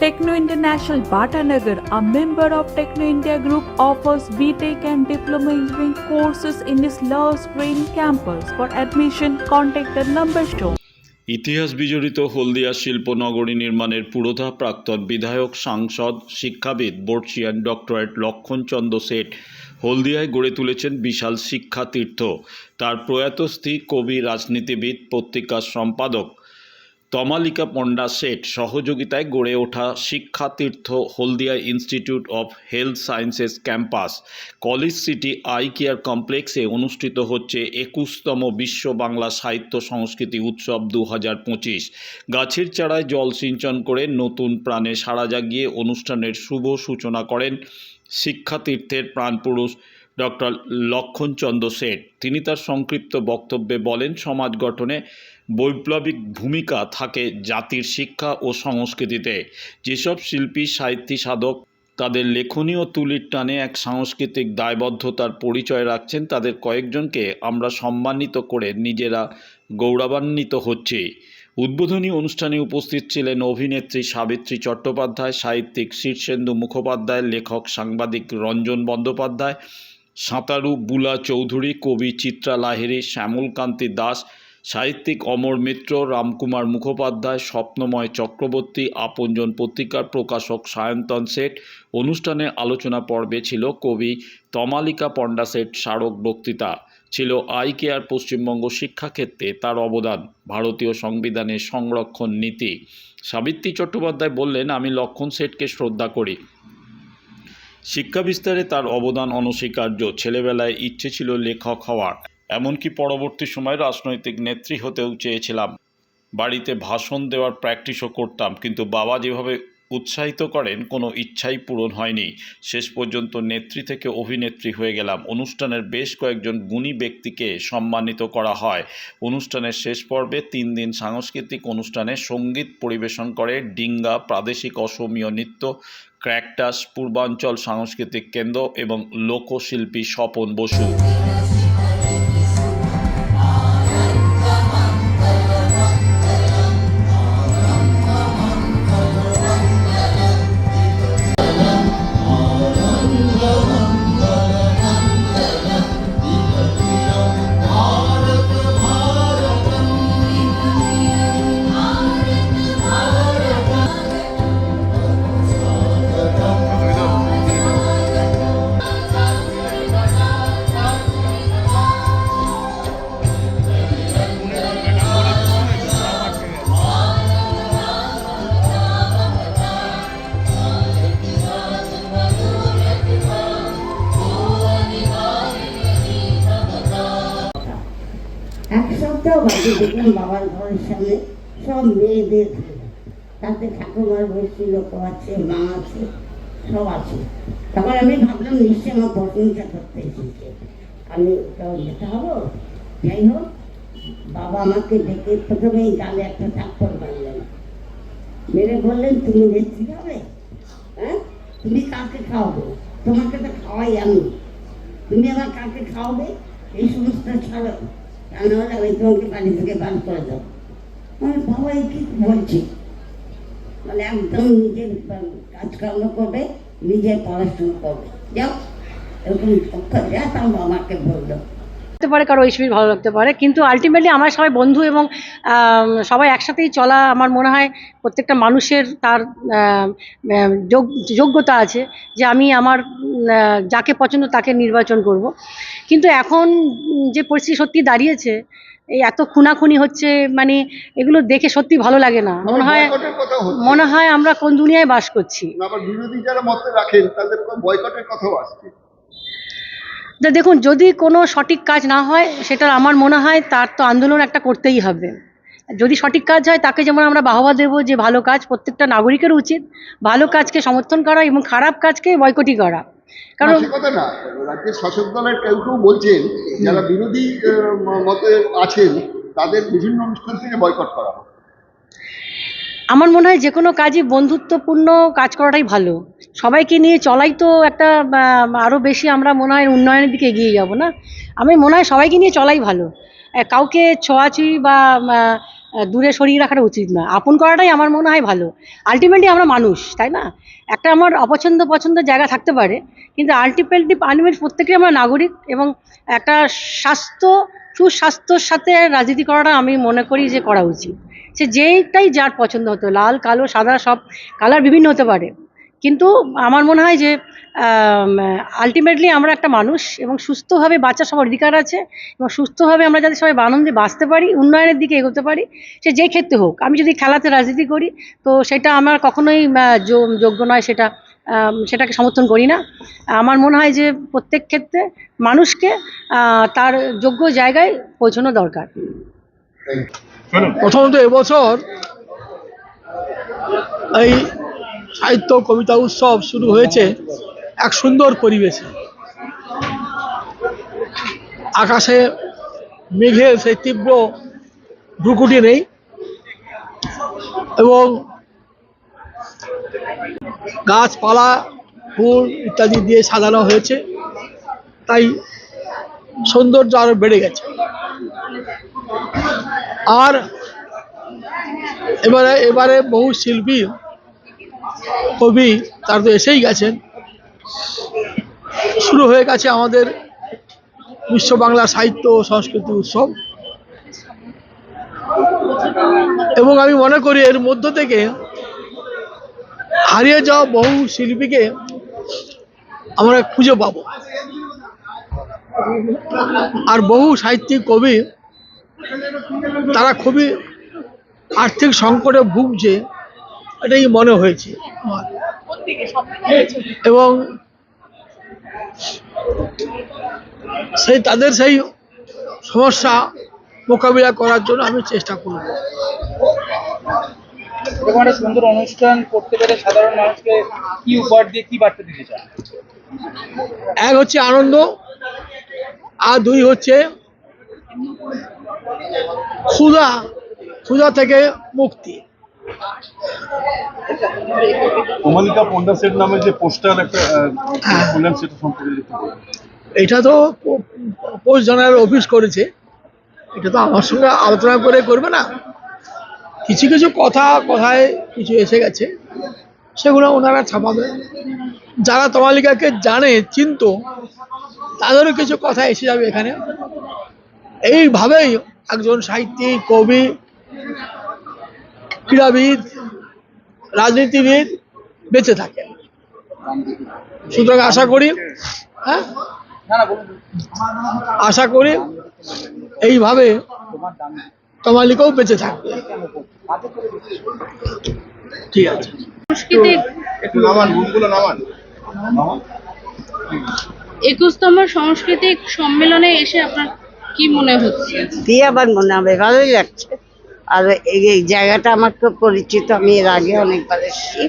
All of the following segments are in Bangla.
Techno International Bhatanagar, a member of Techno India Group, offers BTEC and Diploma Engineering courses in its Love Green campus. For admission, contact the number shown. ইতিহাস বিজড়িত হলদিয়া শিল্পনগরী নির্মাণের পুরোধা প্রাক্তন বিধায়ক সাংসদ শিক্ষাবিদ বর্ষিয়ান ডক্টরেট লক্ষণচন্দ্র শেঠ হলদিয়ায় গড়ে তুলেছেন বিশাল শিক্ষা তীর্থ তার প্রয়াত স্ত্রী কবি রাজনীতিবিদ পত্রিকার সম্পাদক তমালিকা পণ্ডা শেঠ সহযোগিতায় গড়ে ওঠা শিক্ষা তীর্থ Haldia institute of health sciences campus, college city eye care কমপ্লেক্সে অনুষ্ঠিত হচ্ছে একুশতম বিশ্ব বাংলা সাহিত্য সংস্কৃতি উৎসব দু হাজার পঁচিশ। গাছের চারায় জল সিঞ্চন করে নতুন প্রাণে সাড়া জাগিয়ে অনুষ্ঠানের শুভ সূচনা করেন শিক্ষাতীর্থের প্রাণপুরুষ ডক্টর লক্ষণচন্দ্র শেঠ তিনি তার সংক্ষিপ্ত বক্তব্যে বলেন, সমাজ গঠনে বৈপ্লবিক ভূমিকা থাকে জাতির শিক্ষা ও সংস্কৃতিতে। যেসব শিল্পী, সাহিত্যী, সাধক তাদের লেখনী ও তুলির টানে এক সাংস্কৃতিক দায়বদ্ধতার পরিচয় রাখছেন, তাদের কয়েকজনকে আমরা সম্মানিত করে নিজেরা গৌরবান্বিত হচ্ছি। উদ্বোধনী অনুষ্ঠানে উপস্থিত ছিলেন অভিনেত্রী সাবিত্রী চট্টোপাধ্যায়, সাহিত্যিক শীর্ষেন্দু মুখোপাধ্যায়, লেখক সাংবাদিক রঞ্জন বন্দ্যোপাধ্যায়, সাঁতারু বুলা চৌধুরী, কবি চিত্রা লাহিড়ী, শ্যামলকান্তি দাস সাহিত্যিক অমর মিত্র, রামকুমার মুখোপাধ্যায়, স্বপ্নময় চক্রবর্তী, আপনজন পত্রিকার প্রকাশক সায়ন্তন শেঠ অনুষ্ঠানে আলোচনা পর্বে ছিল কবি তমালিকা পণ্ডা শেঠ স্মারক বক্তৃতা। ছিল আই কেয়ার পশ্চিমবঙ্গ শিক্ষাক্ষেত্রে তার অবদান, ভারতীয় সংবিধানের সংরক্ষণ নীতি। সাবিত্রী চট্টোপাধ্যায় বললেন, আমি লক্ষণ শেঠকে শ্রদ্ধা করি। শিক্ষা বিস্তারে তার অবদান অনস্বীকার্য। ছেলেবেলায় ইচ্ছে ছিল লেখক হওয়ার। এমনকি পরবর্তী সময় রাজনৈতিক নেত্রী হতেও চেয়েছিলাম। বাড়িতে ভাষণ দেওয়ার প্র্যাকটিসও করতাম, কিন্তু বাবা যেভাবে উৎসাহিত করেন, কোনো ইচ্ছাই পূরণ হয়নি। শেষ পর্যন্ত নেত্রী থেকে অভিনেত্রী হয়ে গেলাম। অনুষ্ঠানের বেশ কয়েকজন গুণী ব্যক্তিকে সম্মানিত করা হয়। অনুষ্ঠানের শেষ পর্বে তিন দিন সাংস্কৃতিক অনুষ্ঠানে সংগীত পরিবেশন করে ডিঙ্গা, প্রাদেশিক অসমীয় নৃত্য, ক্র্যাকটাস, পূর্বাঞ্চল সাংস্কৃতিক কেন্দ্র এবং লোকশিল্পী স্বপন বসু। সপ্তাহ দেখলাম বাবার ঘরের সামনে সব মেয়েদের। তাতে ঠাকুমার বসছিল কেউ আছে মা আছে সব আছে তখন আমি ভাবলাম নিশ্চয়ই আমার প্রশংসা করতে এসেছে আমি তো যেতে হব যাই হোক বাবা আমাকে ডেকে প্রথমেই গালে একটা থাপ্পড় মারলেন মেরে বললেন তুমি নেত্রী হবে হ্যাঁ তুমি কাকে খাওয়াবে তোমাকে তো খাওয়াই আমি তুমি আবার কাকে খাওয়াবে এই সমস্ত ছাড়ো তা নাহলে আমি তোমাকে বাড়ি থেকে বার করে দাও আমার বাবা এই কি বলছি? মানে একদম নিজের কাজকর্ম করবে নিজের পড়াশোনা করবে। যাও, এরকম অক্ষর যা তাও আমাকে বলল। লাগতে পারে কারও এইচপির ভালো লাগতে পারে। কিন্তু আলটিমেটলি আমার সবাই বন্ধু এবং সবাই একসাথেই চলা আমার মনে হয় প্রত্যেকটা মানুষের তার যোগ্যতা আছে যে আমি আমার যাকে পছন্দ তাকে নির্বাচন করব। কিন্তু এখন যে পরিস্থিতি সত্যি দাঁড়িয়েছে এই এত খুনাখুনি হচ্ছে মানে এগুলো দেখে সত্যি ভালো লাগে না। মনে হয় মনে হয় আমরা কোন দুনিয়ায় বাস করছি। আবার বিরোধী যারা মত রাখেন তাদের বয়কটের কথাও আসছে। তা দেখুন, যদি কোনো সঠিক কাজ না হয়, সেটা আমার মনে হয় তার তো আন্দোলন একটা করতেই হবে। যদি সঠিক কাজ হয়, তাকে যেমন আমরা বাহবা দেবো যে ভালো কাজ প্রত্যেকটা নাগরিকের উচিত, ভালো কাজকে সমর্থন করা এবং খারাপ কাজকে বয়কটি করা। কারণ কথা না, রাজ্যের শাসক দলের কেউ কেউ বলছেন, যারা বিরোধী মতে আছেন, তাদের বিভিন্ন অনুষ্ঠান থেকে বয়কট করা হবে আমার মনে হয় যে কোনো কাজই বন্ধুত্বপূর্ণ কাজ করাটাই ভালো। সবাইকে নিয়ে চলাই তো একটা আরও বেশি আমরা মনে হয় উন্নয়নের দিকে এগিয়ে যাব না? আমি মনে হয় সবাইকে নিয়ে চলাই ভালো। কাউকে ছোঁয়াছুঁই বা দূরে সরিয়ে রাখাটা উচিত না। আপন করাটাই আমার মনে হয় ভালো। আলটিমেটলি আমরা মানুষ, তাই না? একটা আমার অপছন্দ পছন্দের জায়গা থাকতে পারে, কিন্তু আলটিমেটলি আলটিমেট প্রত্যেকেই আমরা নাগরিক এবং একটা স্বাস্থ্য, সুস্বাস্থ্যর সাথে রাজনীতি করাটা আমি মনে করি যে করা উচিত। সে যেইটাই যার পছন্দ হতো, লাল, কালো, সাদা, সব কালার বিভিন্ন হতে পারে। কিন্তু আমার মনে হয় যে আলটিমেটলি আমরা একটা মানুষ এবং সুস্থভাবে বাঁচার সবার অধিকার আছে এবং সুস্থভাবে আমরা যাতে সবাই আনন্দে বাঁচতে পারি, উন্নয়নের দিকে এগোতে পারি, সে যে ক্ষেত্রে হোক। আমি যদি খেলাতে রাজনীতি করি, তো সেটা আমার কখনোই যোগ্য নয়, সেটা সেটাকে সমর্থন করি না। আমার মনে হয় যে প্রত্যেক ক্ষেত্রে মানুষকে তার যোগ্য জায়গায় পৌঁছানো দরকার। প্রথমত এবছর এই সাহিত্য কবিতা উৎসব শুরু হয়েছে এক সুন্দর পরিবেশে। আকাশে মেঘের সেই তীব্র ভ্রুকুটি নেই এবং গাছপালা, ফুল ইত্যাদি দিয়ে সাজানো হয়েছে, তাই সৌন্দর্য আরও বেড়ে গেছে। আর এবারে এবারে বহু শিল্পী, কবি তার তো এসেই গেছেন। শুরু হয়ে গেছে আমাদের বিশ্ব বাংলা সাহিত্য ও সংস্কৃতি উৎসব। এবং আমি মনে করি এর মধ্য থেকে হারিয়ে যাওয়া বহু শিল্পীকে আমরা খুঁজে পাবো। আর বহু সাহিত্যিক, কবি তারা খুবই আর্থিক সংকটে ভুগছে এটাই মনে হয়েছে আমার। এবং সেই তাদের সেই সমস্যা মোকাবিলা করার জন্য আমি চেষ্টা করব। এরকম একটা সুন্দর অনুষ্ঠান করতে পেরে সাধারণ মানুষকে কি উপহার দিয়ে কি বার্তা দিতে চান? এক হচ্ছে আনন্দ আর দুই হচ্ছে ক্ষুধা ক্ষুধা থেকে মুক্তি। কমালিকা পন্ডা সেট নামে যে পোস্টার একটা আহ, সেটা সম্পর্কে। এটা তো পোস্ট জেনারেল অফিস করেছে। এটা তো আমার সঙ্গে আলোচনা করে করবে না। কিছু কিছু কথা কথায় কিছু এসে গেছে। সেগুলো ওনারা ছাপাবে। যারা তমালিকাকে জানে চিনত তাদেরও কিছু কথা এসে যাবে এখানে। এইভাবেই একজন সাহিত্যিক কবি ক্রীড়াবিদ রাজনীতিবিদ বেঁচে থাকে সুতরাং আশা করি হ্যাঁ? না না বলুন আশা করি এইভাবে তমালিকাও বেঁচে থাকবে। ঠিক আছে। সাংস্কৃতিক একটু নামান রুমগুলো নামান। একুশতম সাংস্কৃতিক সম্মেলনে এসে আপনার কি মনে হচ্ছে? কি আবার মনে হবে? ভালোই লাগছে। আর এই এই জায়গাটা আমার খুব পরিচিত। আমি এর আগে অনেকবার এসেছি।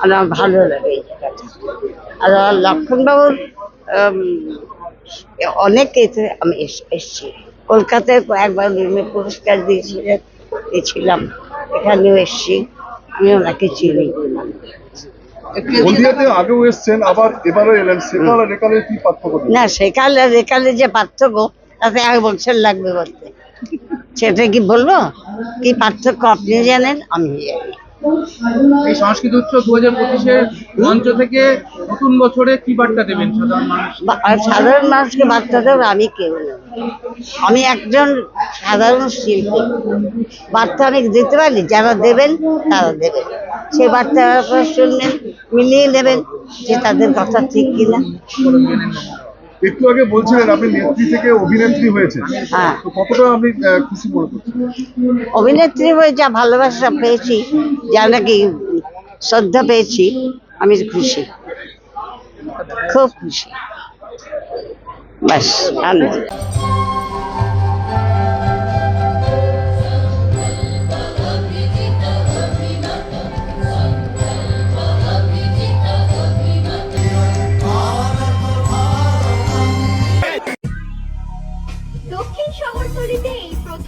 আর আমার ভালো লাগে এই জায়গাটা। আর আমার লক্ষণবাবুর অনেক এতে আমি এস- এসেছি। কলকাতায় একবার বিভিন্ন পুরস্কার দিয়েছিলেন। দিয়েছিলাম এখানেও এসেছি। আমি ওনাকে চিনি। হলদিয়াতে আগেও এসছেন আবার এবারও এলেন? সেকাল আর একালের কি পার্থক্য? না সেকাল আর একালে যে পার্থক্য তাতে এক বছর লাগবে বলতে। সেটা কি বলব? কি পার্থক্য আপনি জানেন আমি জানি। এই সংস্কৃত উৎসব দু হাজার পঁচিশের মঞ্চ থেকে নতুন বছরে কি বার্তা দেবেন সাধারণ মানুষ? বা- আর সাধারণ মানুষকে বার্তা দেবো আমি কেউ না। আমি একজন সাধারণ শিল্পী। বার্তা আমি দিতে পারি যারা দেবেন তারা দেবেন। সেই বার্তা শুনবেন মিলিয়ে নেবেন যে তাদের কথা ঠিক কিনা। একটু আগে বলছিলেন আপনি নেত্রী থেকে অভিনেত্রী হয়েছেন। হ্যাঁ। তো কতটা আপনি আহ, খুশি মনে করছেন? অভিনেত্রী হয়ে যা ভালোবাসা পেয়েছি যা নাকি শ্রদ্ধা পেয়েছি আমি খুশি। খুব খুশি। ব্যাস দক্ষিণ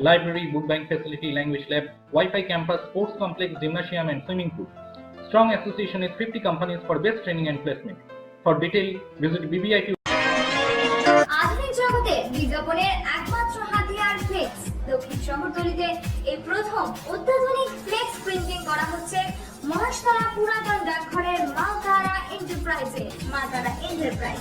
library, book bank facility, language lab, Wi-Fi campus, sports complex, gymnasium, and swimming pool. Strong association with 50 companies for best training and placement. For detail, visit BBIT প্রথম করা হচ্ছে মহাশতলা পুরাতন ডাকঘরের মা তারা এন্টারপ্রাইজে মা তারা এন্টারপ্রাইজ